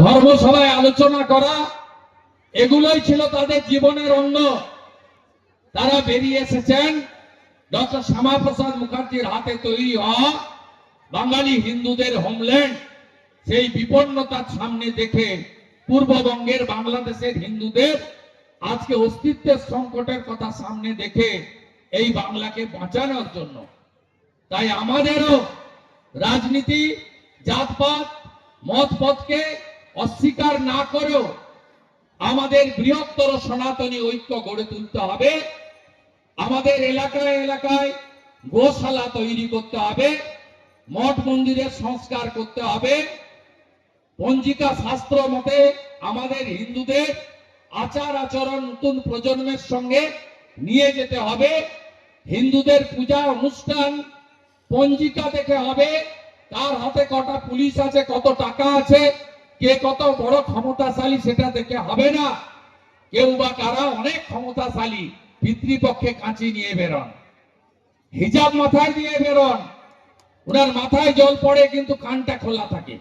ধর্মসভায় আলোচনা করা, এগুলোই ছিল তাদের জীবনের অঙ্গ। তারা বেরিয়ে এসেছেন। ডক্টর শ্যামাপ্রসাদ মুখার্জির হাতে তৈরি হওয়া বাঙালি হিন্দুদের হোমল্যান্ড সেই বিপন্নতার সামনে দেখে পূর্ববঙ্গের বাংলাদেশের হিন্দুদের আজকে অস্তিত্বের সংকটের কথা সামনে দেখে এই বাংলাকে বাঁচানোর জন্য। তাই আমাদেরও রাজনীতি, জাতপাত, মতপথকে অস্বীকার না করেও আমাদের বৃহত্তর সনাতনী ঐক্য গড়ে তুলতে হবে। আমাদের এলাকায় এলাকায় গোশালা তৈরি করতে হবে। মঠ মন্দিরের সংস্কার করতে হবে। পঞ্জিকা শাস্ত্র মতে আমাদের হিন্দুদের আচার আচরণ নতুন প্রজন্মের সঙ্গে নিয়ে যেতে হবে। হিন্দুদের পূজা অনুষ্ঠান পঞ্জিকা দেখে হবে। তার হাতে কটা পুলিশ আছে, কত টাকা আছে কে কত বড় ক্ষমতাশালী সেটা দেখে হবে না। কেউ বা কারা অনেক ক্ষমতাশালী, পিতৃপক্ষে কাঁচি নিয়ে বেরোন, হিজাব মাথায় নিয়ে বেরোন, ওনার মাথায় জল পড়ে কিন্তু কানটা খোলা থাকে।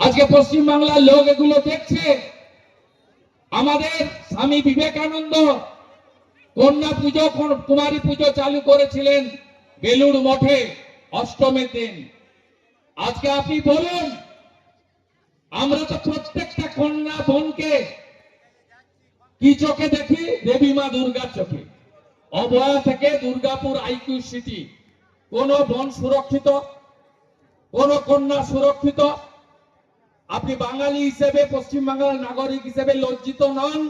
আজকে পশ্চিম বাংলার লোক এগুলো দেখছে। আমাদের স্বামী বিবেকানন্দ কন্যা পুজো, কুমারী পুজো চালু করেছিলেন বেলুড় মঠে অষ্টমের দিন। আজকে আপনি বলুন আমরা তো প্রত্যেকটা কন্যা বোনকে কি চোখে দেখি? দেবী মা দুর্গার চোখে। অবয়া থেকে দুর্গাপুর আইকিউ সিটি কোন বোন সুরক্ষিত? কোন কন্যা সুরক্ষিত? আপনি বাঙালি হিসেবে, পশ্চিম বাংলার নাগরিক হিসেবে লজ্জিত নন?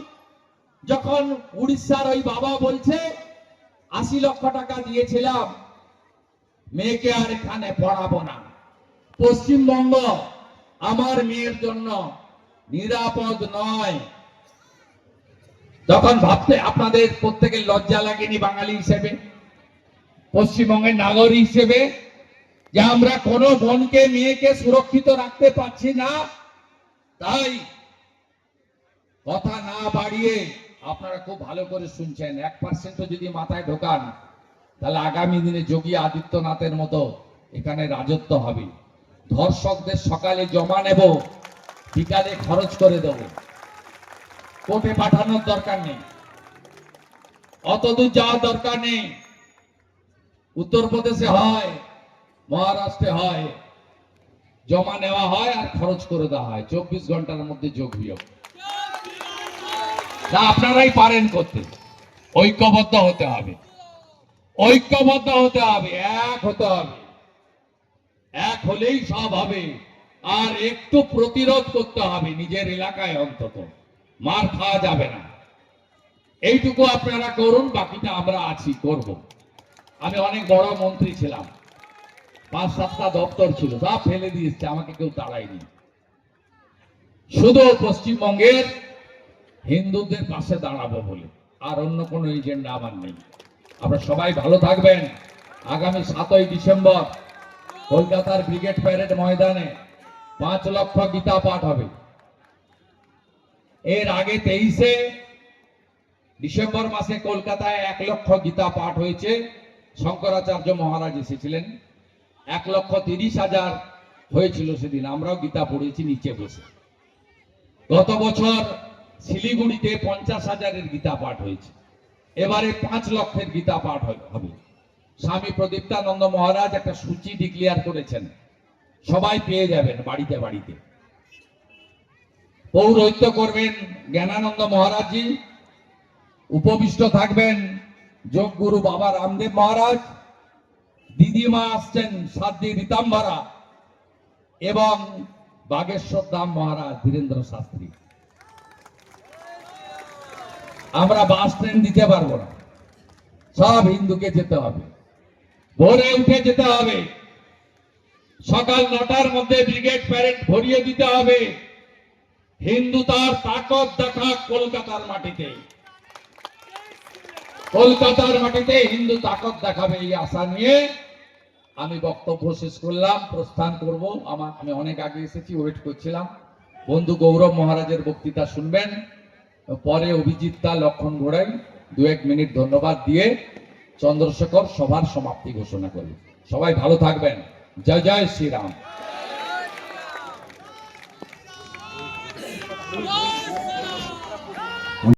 যখন উড়িষ্যার ওই বাবা বলছে, আশি লক্ষ টাকা দিয়েছিলাম, মেয়েকে আর এখানে পড়াবো না। পশ্চিমবঙ্গ আমার মেয়ের জন্য নিরাপদ নয়। তখন ভাবতে আপনাদের প্রত্যেকের লজ্জা লাগেনি বাঙালি হিসেবে, পশ্চিমবঙ্গের নাগরিক হিসেবে, যে আমরা কোনো বোনকে, মেয়েকে সুরক্ষিত রাখতে পারছি না, তাই কথা না বাড়িয়ে আপনারা খুব ভালো করে শুনছেন। এক পার্সেন্টও যদি মাথায় ঢোকান, তাহলে আগামী দিনে যোগী আদিত্যনাথের মতো এখানে রাজত্ব হবে। ধর্ষকদের সকালে জমা নেব, বিকালে খরচ করে দেব। কোর্টে পাঠানোর দরকার নেই। অত দূর যাওয়ার দরকার নেই। উত্তরপ্রদেশে হয়, মহারাষ্ট্রে হয়। জমা নেওয়া হয় আর খরচ করে দেওয়া হয়। চব্বিশ ঘণ্টার মধ্যে যোগ বিয়োগ না আপনারাই পারেন করতে। ঐক্যবদ্ধ হতে হবে। ঐক্যবদ্ধ হতে হবে, এক হতে হবে। এক হলেই সব হবে। আর একটু প্রতিরোধ করতে হবে নিজের এলাকায় অন্তত। মার খাওয়া যাবে না। এইটুকু আপনারা করুন, বাকিটা আমরা আছি, করব। আমি অনেক বড় মন্ত্রী ছিলাম। পাঁচ সাতটা দপ্তর ছিল, সব ফেলে দিয়েছে আমাকে কেউ তাড়ায়নি। শুধু পশ্চিমবঙ্গের হিন্দুদের পাশে দাঁড়াবো বলে, আর অন্য কোনো এজেন্ডা আমার নেই। আপনারা সবাই ভালো থাকবেন। আগামী সাতই ডিসেম্বর কলকাতার ব্রিগেড প্যারেড ময়দানে পাঁচ লক্ষ গীতা পাঠ হবে। এর আগে তেইশে ডিসেম্বর মাসে কলকাতায় এক লক্ষ গীতা পাঠ হয়েছে। শঙ্করাচার্য মহারাজ এসেছিলেন। এক লক্ষ তিরিশ হাজার হয়েছিল সেদিন। আমরাও গীতা পড়েছি নিচে বসে। গত বছর শিলিগুড়িতে পঞ্চাশ হাজারের গীতা পাঠ হয়েছে। এবারে পাঁচ লক্ষের গীতা পাঠ হবে- স্বামী প্রদীপ্তানন্দ মহারাজ একটা সূচি ডিক্লেয়ার করেছেন। সবাই পেয়ে যাবেন বাড়িতে বাড়িতে। পৌরহিত্য করবেন জ্ঞানানন্দ মহারাজজি। উপবিষ্ট থাকবেন যোগগুরু বাবা রামদেব মহারাজ। দিদিমা আসছেন সাধ্বী রীতাম্বরা এবং বাগেশ্বর দাম মহারাজ ধীরেন্দ্র শাস্ত্রী। আমরা বাস ট্রেন দিতে পারব না। সব হিন্দুকে যেতে হবে। ভোরে উঠে যেতে হবে। সকাল নটার মধ্যে ব্রিগেড প্যারেড ভরিয়ে দিতে হবে। হিন্দু তার তাকত দেখা কলকাতার মাটিতে। কলকাতার মাটিতে হিন্দু তাকত দেখাবে এই আশা নিয়ে আমি বক্তব্য শেষ করলাম, প্রস্থান করব। আমার, আমি অনেক আগে এসেছি ওয়েট করছিলাম। বন্ধু গৌরব মহারাজের বক্তৃতা শুনবেন। পরে অভিজিৎ দা, লক্ষণ ঘোড়াই দু এক মিনিট ধন্যবাদ দিয়ে চন্দ্রশেখর সভার সমাপ্তি ঘোষণা করবে সবাই ভালো থাকবেন। জয় জয় শ্রীরাম। Oh,